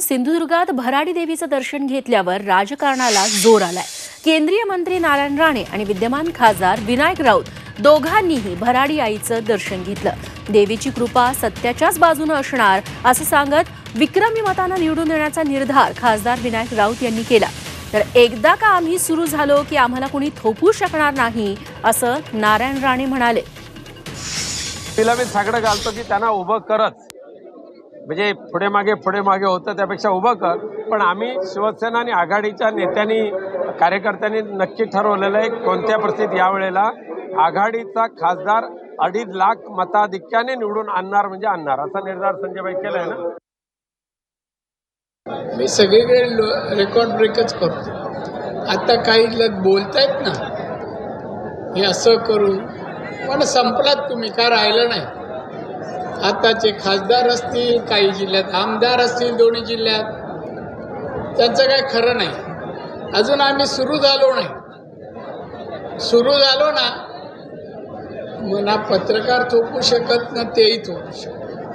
सिंधुदुर्गात भराडी देवीचं दर्शन घेतल्यावर राजकारणाला जोर आलाय. केंद्रीय मंत्री नारायण राणे आणि विद्यमान खासदार विनायक राऊत दोघांनीही भराडी आईचं दर्शन घेतलं. देवीची कृपा सत्याच्याच बाजूनं असणार असं सांगत विक्रमी मतानं निवडून देण्याचा निर्धार खासदार विनायक राऊत यांनी केला. तर एकदा का आम्ही सुरू झालो की आम्हाला कोणी थोपू शकणार नाही असं नारायण राणे म्हणाले. तिला मी सगळं घालतो की त्यांना उभं करत म्हणजे पुढे मागे पुढे मागे होतं त्यापेक्षा उभं कर. पण आम्ही शिवसेना आणि आघाडीच्या नेत्यांनी कार्यकर्त्यांनी नक्की ठरवलेलं आहे कोणत्या परिस्थितीत यावेळेला आघाडीचा खासदार अडीच लाख मताधिक्याने निवडून आणणार म्हणजे आणणार. असा निर्धार संजयबाई केलाय ना? मी सगळीकडे रेकॉर्ड ब्रेकच करतो. आता काही लोक बोलतायत ना हे असं करून पण संपलात तुम्ही काय राहिलं नाही? आताचे खासदार असतील काही जिल्ह्यात आमदार असतील दोन्ही जिल्ह्यात. त्यांचं काय खरं नाही. अजून आम्ही सुरू झालो नाही. सुरू झालो ना मना पत्रकार थोपू शकत ना तेही थोपू शकत